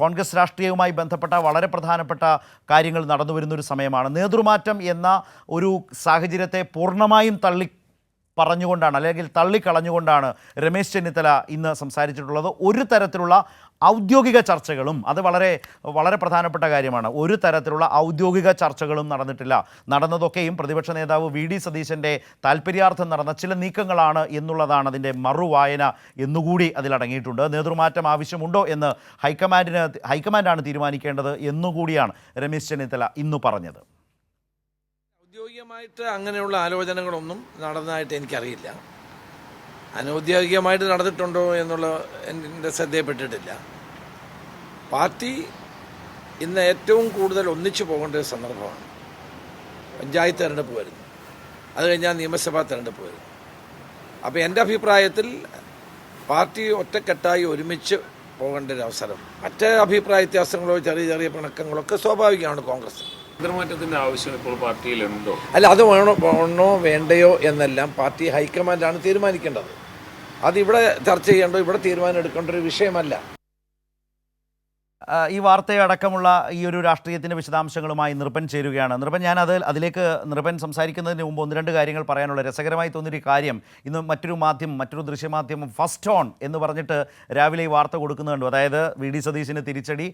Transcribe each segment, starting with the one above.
കോൺഗ്രസ് രാഷ്ട്രീയവുമായി ബന്ധപ്പെട്ട വളരെ പ്രധാനപ്പെട്ട കാര്യങ്ങൾ നടന്നു വരുന്നൊരു സമയമാണ്. നേതൃമാറ്റം എന്ന ഒരു സാഹചര്യത്തെ പൂർണമായും തള്ളി പറഞ്ഞുകൊണ്ടാണ് അല്ലെങ്കിൽ തള്ളിക്കളഞ്ഞുകൊണ്ടാണ് രമേശ് ചെന്നിത്തല ഇന്ന് സംസാരിച്ചിട്ടുള്ളത്. ഒരു തരത്തിലുള്ള ഔദ്യോഗിക ചർച്ചകളും അത് വളരെ വളരെ പ്രധാനപ്പെട്ട കാര്യമാണ്. ഒരു തരത്തിലുള്ള ഔദ്യോഗിക ചർച്ചകളും നടന്നിട്ടില്ല. നടന്നതൊക്കെയും പ്രതിപക്ഷ നേതാവ് വി ഡി സതീശന്റെ താല്പര്യാർത്ഥം നടന്ന ചില നീക്കങ്ങളാണ് എന്നുള്ളതാണ് അതിന്റെ മറുവായന എന്നുകൂടി അതിലടങ്ങിയിട്ടുണ്ട്. നേതൃമാറ്റം ആവശ്യമുണ്ടോ എന്ന് ഹൈക്കമാൻഡിന് ഹൈക്കമാൻഡാണ് തീരുമാനിക്കേണ്ടത് എന്നുകൂടിയാണ് രമേശ് ചെന്നിത്തല ഇന്ന് പറഞ്ഞത്. ഔദ്യോഗികമായിട്ട് അങ്ങനെയുള്ള ആലോചനകളൊന്നും നടന്നതായിട്ട് എനിക്കറിയില്ല. അനൗദ്യോഗികമായിട്ട് നടന്നിട്ടുണ്ടോ എന്നുള്ള എന്റെ ശ്രദ്ധയിൽപ്പെട്ടിട്ടില്ല പാർട്ടി ഇന്ന് ഏറ്റവും കൂടുതൽ ഒന്നിച്ചു പോകേണ്ട ഒരു സന്ദർഭമാണ്. പഞ്ചായത്ത് തെരഞ്ഞെടുപ്പ് വരുന്നു. അത് കഴിഞ്ഞാൽ നിയമസഭാ തെരഞ്ഞെടുപ്പ് വരും അപ്പോൾ എന്റെ അഭിപ്രായത്തിൽ പാർട്ടി ഒറ്റക്കെട്ടായി ഒരുമിച്ച് പോകേണ്ട ഒരു അവസരം. മറ്റ് അഭിപ്രായ വ്യത്യാസങ്ങളോ ചെറിയ ചെറിയ പിണക്കങ്ങളോ ഒക്കെ സ്വാഭാവികമാണ് കോൺഗ്രസ്. മാറ്റത്തിന്റെ ആവശ്യം ഇപ്പോൾ പാർട്ടിയിലുണ്ടോ? അല്ല അത് വേണോ വേണോ വേണ്ടയോ എന്നെല്ലാം പാർട്ടി ഹൈക്കമാൻഡാണ് തീരുമാനിക്കേണ്ടത്. അതിവിടെ ചർച്ച ചെയ്യേണ്ടോ ഇവിടെ തീരുമാനം എടുക്കേണ്ട ഒരു വിഷയമല്ല. ഈ വാർത്തയടക്കമുള്ള ഈ ഒരു രാഷ്ട്രീയത്തിന്റെ വിശദാംശങ്ങളുമായി നൃപൻ ചേരുകയാണ്. നൃപൻ ഞാൻ അത് അതിലേക്ക് നൃപൻ സംസാരിക്കുന്നതിന് മുമ്പ് ഒന്ന് രണ്ട് കാര്യങ്ങൾ പറയാനുള്ള. രസകരമായി തോന്നിയൊരു കാര്യം ഇന്ന് മറ്റൊരു മാധ്യമം മറ്റൊരു ദൃശ്യമാധ്യമം ഫസ്റ്റ് ഓൺ എന്ന് പറഞ്ഞിട്ട് രാവിലെ ഈ വാർത്ത കൊടുക്കുന്നത് കണ്ടു. അതായത് വി ഡി സതീശിന് തിരിച്ചടി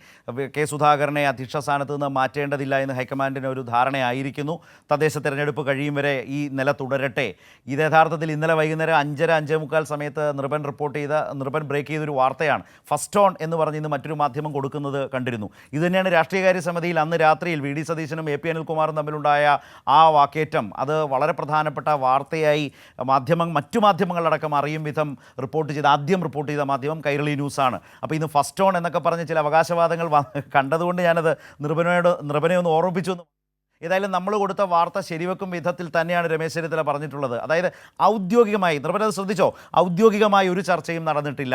കെ സുധാകരനെ അധ്യക്ഷ സ്ഥാനത്ത് നിന്ന് മാറ്റേണ്ടതില്ല എന്ന് ഹൈക്കമാൻഡിന് ഒരു ധാരണയായിരിക്കുന്നു തദ്ദേശ തെരഞ്ഞെടുപ്പ് കഴിയും വരെ ഈ നില തുടരട്ടെ. ഇത് യഥാർത്ഥത്തിൽ ഇന്നലെ വൈകുന്നേരം അഞ്ചര അഞ്ചേ മുക്കാൽ സമയത്ത് നൃപൻ റിപ്പോർട്ട് ചെയ്ത നൃപൻ ബ്രേക്ക് ചെയ്തൊരു വാർത്തയാണ്. ഫസ്റ്റ് ഓൺ എന്ന് പറഞ്ഞ് ഇന്ന് മറ്റൊരു മാധ്യമം കൊടുക്കുന്നത് കണ്ടിരുന്നു. ഇതുതന്നെയാണ് രാഷ്ട്രീയകാര്യ സമിതിയിൽ അന്ന് രാത്രിയിൽ വി ഡി സതീശനും എ പി അനിൽകുമാറും തമ്മിലുണ്ടായ ആ വാക്കേറ്റം. അത് വളരെ പ്രധാനപ്പെട്ട വാർത്തയായി മാധ്യമം മറ്റു മാധ്യമങ്ങളടക്കം അറിയും വിധം റിപ്പോർട്ട് ചെയ്ത ആദ്യം റിപ്പോർട്ട് ചെയ്ത മാധ്യമം കൈരളി ന്യൂസാണ്. അപ്പോൾ ഇന്ന് ഫസ്റ്റ് ഓൺ എന്നൊക്കെ പറഞ്ഞ് ചില അവകാശവാദങ്ങൾ കണ്ടതുകൊണ്ട് ഞാനത് നിർഭനയോട് നിർഭനയൊന്ന് ഓർമ്മിപ്പിച്ചു. ഏതായാലും നമ്മൾ കൊടുത്ത വാർത്ത ശരിവെക്കും വിധത്തിൽ തന്നെയാണ് രമേശ് ചെന്നിത്തല പറഞ്ഞിട്ടുള്ളത്. അതായത് ഔദ്യോഗികമായി നിർബന്ധം ശ്രദ്ധിച്ചോ? ഔദ്യോഗികമായി ഒരു ചർച്ചയും നടന്നിട്ടില്ല.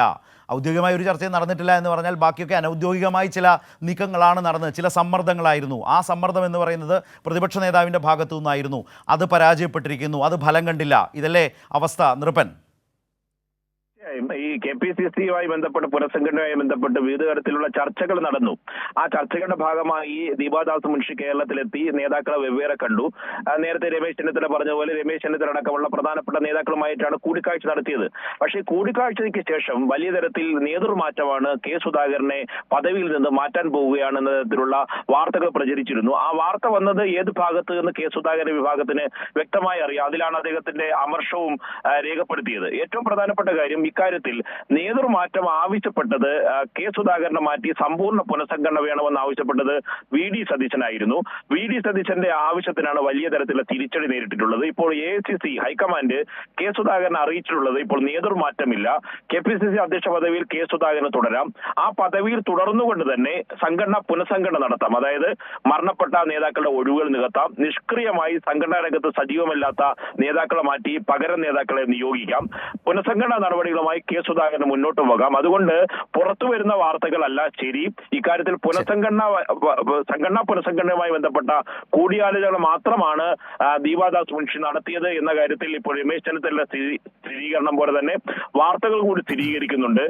ഔദ്യോഗികമായി ഒരു ചർച്ചയും നടന്നിട്ടില്ല എന്ന് പറഞ്ഞാൽ ബാക്കിയൊക്കെ അനൗദ്യോഗികമായി ചില നീക്കങ്ങളാണ് നടന്നത് ചില സമ്മർദ്ദങ്ങളായിരുന്നു. ആ സമ്മർദ്ദം എന്ന് പറയുന്നത് പ്രതിപക്ഷ നേതാവിന്റെ ഭാഗത്തു നിന്നായിരുന്നു. അത് പരാജയപ്പെട്ടിരിക്കുന്നു അത് ഫലം കണ്ടില്ല. ഇതല്ലേ അവസ്ഥ തീർച്ചയായും ഈ കെ പി സി സിയുമായി ബന്ധപ്പെട്ട് പുനഃസംഘടനയുമായി ബന്ധപ്പെട്ട് വിവിധ തരത്തിലുള്ള ചർച്ചകൾ നടന്നു. ആ ചർച്ചകളുടെ ഭാഗമായി ദീപാദാസ് മുൻഷി കേരളത്തിലെത്തി. നേതാക്കളെ വെവ്വേറെ കണ്ടു. നേരത്തെ രമേശ് ചെന്നിത്തല പറഞ്ഞതുപോലെ രമേശ് ചെന്നിത്തല അടക്കമുള്ള പ്രധാനപ്പെട്ട നേതാക്കളുമായിട്ടാണ് കൂടിക്കാഴ്ച നടത്തിയത്. പക്ഷേ കൂടിക്കാഴ്ചയ്ക്ക് ശേഷം വലിയ തരത്തിൽ നേതൃമാറ്റമാണ് കെ സുധാകരനെ പദവിയിൽ നിന്ന് മാറ്റാൻ പോവുകയാണ് എന്ന തരത്തിലുള്ള വാർത്തകൾ പ്രചരിച്ചിരുന്നു. ആ വാർത്ത വന്നത് ഏത് ഭാഗത്ത് എന്ന് കെ സുധാകരൻ വിഭാഗത്തിന് വ്യക്തമായി അറിയാം. അതിലാണ് അദ്ദേഹത്തിന്റെ അമർഷവും രേഖപ്പെടുത്തിയത്. ഏറ്റവും പ്രധാനപ്പെട്ട കാര്യം ഇക്കാര്യത്തിൽ നേതൃമാറ്റം ആവശ്യപ്പെട്ടത് കെ സുധാകരനെ മാറ്റി സമ്പൂർണ പുനഃസംഘടന വേണമെന്ന് ആവശ്യപ്പെട്ടത് വി ഡി സതീശനായിരുന്നു. വി ഡി സതീശന്റെ ആവശ്യത്തിനാണ് വലിയ തരത്തിലുള്ള തിരിച്ചടി നേരിട്ടിട്ടുള്ളത്. ഇപ്പോൾ A C C high command K സുധാകരനെ അറിയിച്ചിട്ടുള്ളത് ഇപ്പോൾ നേതൃമാറ്റമില്ല. കെ പി സി സി അധ്യക്ഷ പദവിയിൽ കെ സുധാകരന് തുടരാം. ആ പദവിയിൽ തുടർന്നുകൊണ്ട് തന്നെ സംഘടന പുനഃസംഘടന നടത്താം. അതായത് മരണപ്പെട്ട നേതാക്കളുടെ ഒഴിവുകൾ നികത്താം. നിഷ്ക്രിയമായി സംഘടനാ രംഗത്ത് സജീവമല്ലാത്ത നേതാക്കളെ മാറ്റി പകരം നേതാക്കളെ നിയോഗിക്കാം. പുനഃസംഘടനാ നടപടികളുമായി കെ സുധാകരന് മുന്നോട്ട് പോകാം. അതുകൊണ്ട് പുറത്തു വരുന്ന വാർത്തകളല്ല ശരി ഇക്കാര്യത്തിൽ പുനഃസംഘടന സംഘടനാ പുനഃസംഘടനയുമായി ബന്ധപ്പെട്ട കൂടിയാലോചന മാത്രമാണ് ദീപാദാസ് മുൻഷി നടത്തിയത് എന്ന കാര്യത്തിൽ ഇപ്പോൾ രമേശ് ചെന്നിത്തല സ്ഥിരീ- സ്ഥിരീകരണം പോലെ തന്നെ വാർത്തകൾ കൂടി സ്ഥിരീകരിക്കുന്നുണ്ട്.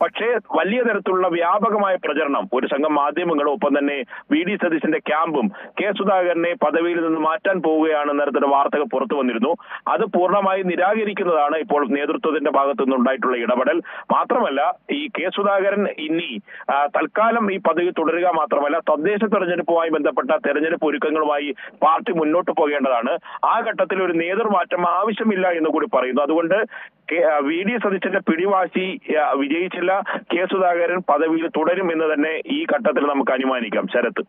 പക്ഷേ വലിയ തരത്തിലുള്ള വ്യാപകമായ പ്രചരണം ഒരു സംഘം മാധ്യമങ്ങളും ഒപ്പം തന്നെ വി ഡി സതീശന്റെ ക്യാമ്പും കെ സുധാകരനെ പദവിയിൽ നിന്ന് മാറ്റാൻ പോവുകയാണെന്ന തരത്തിലുള്ള വാർത്തകൾ പുറത്തു വന്നിരുന്നു. അത് പൂർണമായി നിരാകരിക്കുന്നതാണ് ഇപ്പോൾ നേതൃത്വത്തിന്റെ ഭാഗത്തു നിന്നുണ്ടായിട്ടുള്ള ഇടപെടൽ. മാത്രമല്ല ഈ കെ സുധാകരൻ ഇനി തൽക്കാലം ഈ പദവി തുടരുക മാത്രമല്ല തദ്ദേശ തെരഞ്ഞെടുപ്പുമായി ബന്ധപ്പെട്ട തെരഞ്ഞെടുപ്പ് ഒരുക്കങ്ങളുമായി പാർട്ടി മുന്നോട്ട് പോകേണ്ടതാണ്. ആ ഘട്ടത്തിൽ ഒരു നേതൃമാറ്റം ആവശ്യമില്ല എന്ന് കൂടി പറയുന്നു. അതുകൊണ്ട് വി ഡി സതീശന്റെ പിടിവാശി വിജയിച്ചില്ല. കെ സുധാകരൻ പദവിയിൽ തുടരും എന്ന് തന്നെ ഈ ഘട്ടത്തിൽ നമുക്ക് അനുമാനിക്കാം. ശരത്ത്